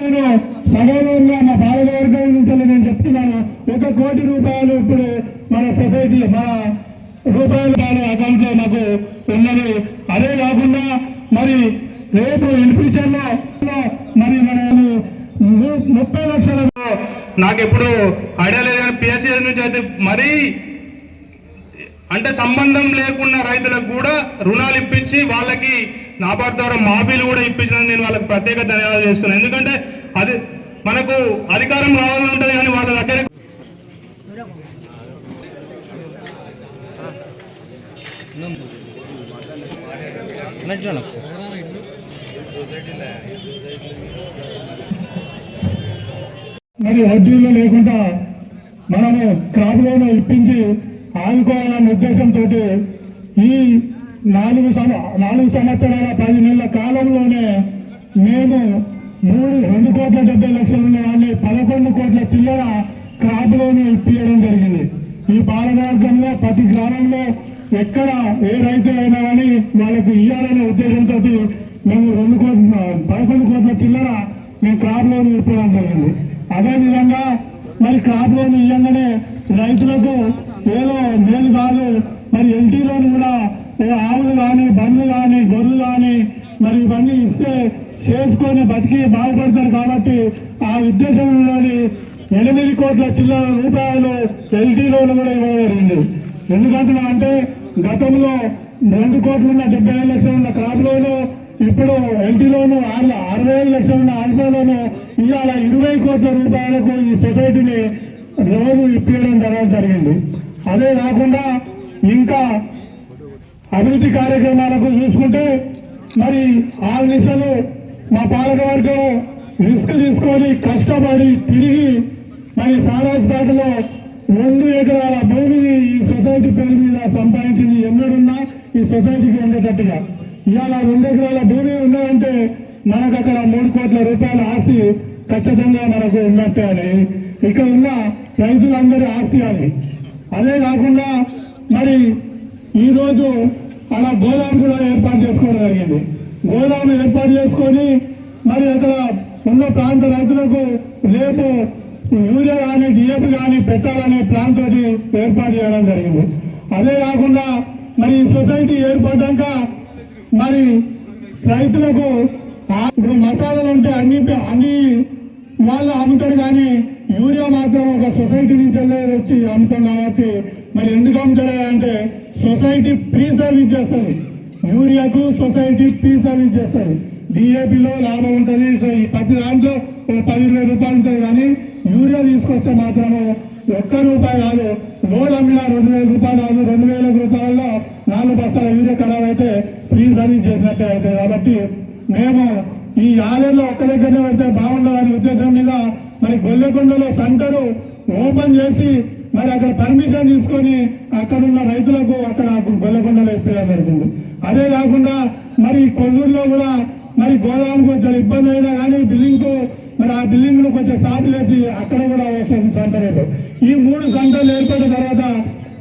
నేను సగౌరవంగా మా బాలవర్గం నుంచి నేను చెప్తున్నాను. ఒక కోటి రూపాయలు ఇప్పుడు మన సొసైటీ మన రూపాయలు కానీ అకౌంట్లో నాకు ఉన్నది. అదే కాకుండా మరి రేపు ఇన్ ఫ్యూచర్లో మరి మనము ముప్పై లక్షల నాకు ఎప్పుడు ఐడియా లేదు కానీ పిఎస్సీ నుంచి అయితే మరీ అంటే సంబంధం లేకుండా రైతులకు కూడా రుణాలు ఇప్పించి వాళ్ళకి నాబార్డ్ ద్వారా మాఫీలు కూడా ఇప్పించినందుకు నేను వాళ్ళకి ప్రత్యేక ధన్యవాదాలు చేస్తున్నాను. ఎందుకంటే అది మనకు అధికారం రావాలని ఉంటుంది కానీ వాళ్ళ దగ్గర మరి వడ్డీలు లేకుండా మనము క్రాప్ లోన్ ఇప్పించి ఆదుకోవాలనే ఉద్దేశంతో ఈ నాలుగు సంవ నాలుగు సంవత్సరాల పది నెలల కాలంలోనే మేము మూడు రెండు కోట్ల డెబ్బై లక్షలు ఉన్న వాళ్ళని పదకొండు కోట్ల చిల్లర క్రాప్ లోన్ ఇప్పించడం జరిగింది. ఈ పాలకవర్గంలో ప్రతి గ్రామంలో ఎక్కడ ఏ రైతు అయినా కానీ వాళ్ళకు ఇవ్వాలనే ఉద్దేశంతో మేము రెండు కోట్ల పదకొండు కోట్ల చిల్లర మేము క్రాప్ లోన్ ఇప్పడం జరిగింది అదేవిధంగా మరి క్రాప్ లోన్ ఇవ్వగానే రైతులకు ఏదో మేలు కాదు. మరి ఎల్టీ లోన్ కూడా ఆవులు కానీ బండ్లు కానీ గొర్రెలు కానీ మరి ఇవన్నీ ఇస్తే చేసుకొని బతికి బాగుపడతారు కాబట్టి ఆ ఉద్దేశంలోని ఎనిమిది కోట్ల చిల్లర రూపాయలు ఎల్టీ లోన్ కూడా ఇవ్వబడింది. ఎందుకంటున్నా అంటే గతంలో రెండు కోట్లు ఉన్న డెబ్బై ఐదు లక్షలు ఉన్న క్రాప్ లోను ఇప్పుడు ఎల్టీ లోను ఆరు అరవై ఐదు లక్షలు ఉన్న ఆల్ఫా లోను ఇవాళ ఇరవై కోట్ల రూపాయలకు ఈ సొసైటీని రోజు ఇప్పించడం జరగడం జరిగింది. అదే కాకుండా ఇంకా అభివృద్ధి కార్యక్రమాలకు చూసుకుంటే మరి ఆ దిశలో మా పాలకవర్గం రిస్క్ తీసుకొని కష్టపడి తిరిగి మరి సారాజ్పేటలో రెండు ఎకరాల భూమిని ఈ సొసైటీ పేరు మీద సంపాదించింది ఎన్నడున్నా ఈ సొసైటీకి ఉండేటట్టుగా. ఇవాళ రెండు ఎకరాల భూమి ఉన్నదంటే మనకు అక్కడ మూడు కోట్ల రూపాయల ఆస్తి ఖచ్చితంగా మనకు ఉన్నట్టే అని. ఇక్కడ ఉన్న రైతులందరి ఆస్తి అని అదే కాకుండా మరి ఈరోజు రోజు అలా గోదాం కూడా ఏర్పాటు చేసుకోవడం జరిగింది. గోదాం ఏర్పాటు చేసుకొని మరి అక్కడ ఉన్న ప్రాంత రైతులకు రేపు యూరియా కానీ డిఏపి కానీ పెట్టాలనే ప్లాన్ తోటి ఏర్పాటు చేయడం జరిగింది. అదే కాకుండా మరి ఈ సొసైటీ ఏర్పడ్డాక మరి రైతులకు ఇప్పుడు మసాలాలు ఉంటే అన్ని అన్ని వాళ్ళు అమ్ముతారు కానీ యూరియా మాత్రం ఒక సొసైటీ నుంచి వెళ్ళేది వచ్చి అమ్ముతాం కాబట్టి మరి ఎందుకు అమ్ముతారు అంటే సొసైటీ ఫ్రీ సర్వీస్ చేస్తుంది యూరియాకు సొసైటీ ఫ్రీ సర్వీస్ చేస్తుంది డిఏపిలో లాభం ఉంటుంది. సో ఈ ప్రతి దాంట్లో ఒక పది ఇరవై రూపాయలు ఉంటుంది కానీ యూరియా తీసుకొస్తే మాత్రము ఒక్క రూపాయి కాదు. లోడ్ అమ్మిన రెండు వేల రూపాయలు కాదు. రెండు వేల రూపాయల్లో నాలుగు బస్తాల యూరియా ఖరాబ్ అయితే ఫ్రీ సర్వీస్ చేసినట్టే అవుతుంది. కాబట్టి మేము ఈ ఆలయంలో ఒక్క దగ్గరనే పెడితే బాగుండదనే ఉద్దేశం మీద మరి గొల్లెకొండలో సెంటరు ఓపెన్ చేసి మరి అక్కడ పర్మిషన్ తీసుకొని అక్కడ ఉన్న రైతులకు అక్కడ గొల్లెకొండలో ఇప్పేయడం జరుగుతుంది అదే కాకుండా మరి కొల్లూరులో కూడా మరి గోదావరి కొంచెం ఇబ్బంది అయినా కానీ బిల్డింగ్కు మరి ఆ బిల్డింగ్ను కొంచెం సాపు వేసి అక్కడ కూడా వస్తుంది సంత రేటు ఈ మూడు సంతలు ఏర్పడిన తర్వాత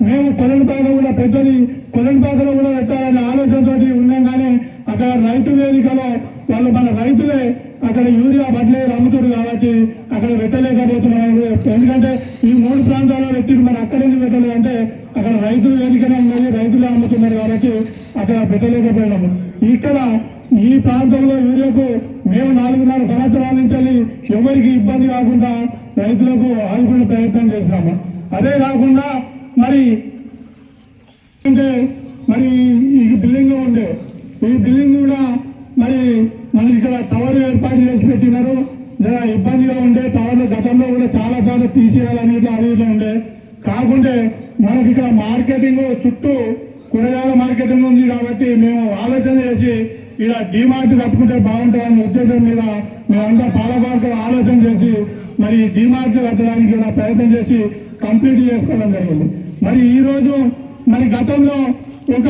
మేము కొలనిపాక కూడా పెద్దది కొలంపాకలో కూడా పెట్టాలనే ఆలోచనతోటి ఉన్నాం కానీ అక్కడ రైతు వేదికలో వాళ్ళు మన రైతులే అక్కడ యూరియా బట్లేరు అమ్ముతారు కాబట్టి అక్కడ పెట్టలేకపోతున్నాం ఎందుకంటే ఈ మూడు ప్రాంతాల్లో పెట్టింది మరి అక్కడ నుంచి పెట్టలేదు అంటే అక్కడ రైతు వేదికనే ఉన్నది రైతులు అమ్ముతున్నారు కాబట్టి అక్కడ పెట్టలేకపోయినాము. ఇక్కడ ఈ ప్రాంతంలో యూరియాకు మేము నాలుగున్నర సంవత్సరాల నుంచి ఎవరికి ఇబ్బంది కాకుండా రైతులకు ఆదుకునే ప్రయత్నం చేసినాము. అదే కాకుండా మరి అంటే మరి ఈ బిల్డింగ్ ఉండే ఈ బిల్డింగ్ కూడా మరి మనకి ఇక్కడ టవర్ ఏర్పాటు చేసి పెట్టినారు. ఇబ్బందిగా ఉండే టవర్లు గతంలో కూడా చాలా సార్లు తీసేయాలని ఇట్లా అది ఇట్లా ఉండే. కాకుంటే మనకి ఇక్కడ మార్కెటింగ్ చుట్టూ కూరగాయల మార్కెటింగ్ ఉంది కాబట్టి మేము ఆలోచన చేసి ఇలా డిమార్ట్ కట్టుకుంటే బాగుంటుందనే ఉద్దేశం మీద మేమంతా పాలపాలకులు ఆలోచన చేసి మరి డిమార్ట్ కట్టడానికి ఇలా ప్రయత్నం చేసి కంప్లీట్ చేసుకోవడం జరిగింది. మరి ఈ రోజు మరి గతంలో ఒక